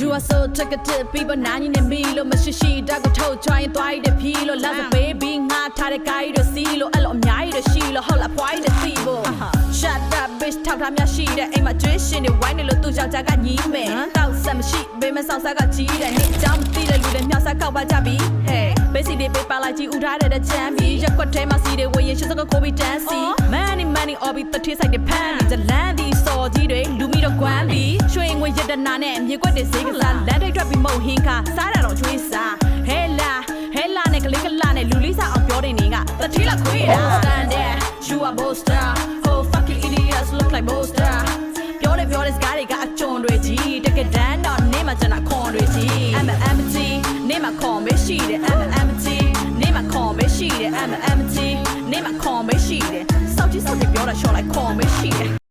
You are so talkative people နာညီနေမီလို့မရှိရှိတက်ကိုထုတ်ချွိုင်းသွားရတဲ့ဖြီလို့လက်စပေးပြီးငါထားတဲ့ကိုင်းတို့စီလို့အဲ့လိုအများကြီးတော့ရှိလို့ဟုတ်လားပွားရတဲ့စီဖို့ Shut up bitch ထောက်ထားများရှိတဲ့အိမ်မှာကျွေးရှင်တွေဝိုင်းနေလို့သူ့ယောက်ျားကညီးမယ်တောက်ဆက်မရှိဘေးမဆောက်ဆက်ကကြီးတဲ့နေ့ကြောင်မသိတဲ့လူတွေမြောက်ဆက်ကောက်ပါကြပြီ Hey ဘေးစီတွေပေးပါလိုက်ကြီးဥထားတဲ့ချမ်းပြီးရက်ကွက်ထဲမှာစီတွေဝေရင်ရှစ်စကကိုပြီးတန်းစီ Money money all be တထေးဆိုင်တဲ့ဖန်ဒီဇလန်ဒီစော်ကြီးတွေလူမီတော့ကွမ်းပြီးရွှေ ငွေရတနာနဲ့မြေကွက်တွေဈေးကစားလမ်းထိပ်ထွက်ပြီးမုံဟင်းခါစားတာတော့ချွေးစား Hey la Hey la နဲ့ကလေးကလာနဲ့လူလေးစားအောင်ပြောတဲ့နေကတထေးလာခွေးတာ Stand there you are boaster oh fucking idiots look like boaster ပြောတယ်ပြောတယ်စကားတွေကအကျွံတွေကြီးတကယ်တမ်းတော့နေမှာကျွန်တော်ခွန်တွေကြီး I'm an empty နေမှာခွန်ပဲရှိတယ် I'm an empty နေမှာခွန်ပဲရှိတယ် I'm an empty နေမှာခွန်ပဲရှိတယ်စောက်ကြီးစောက်ကြီးပြောတာရှော့လိုက်ခွန်ပဲရှိတယ်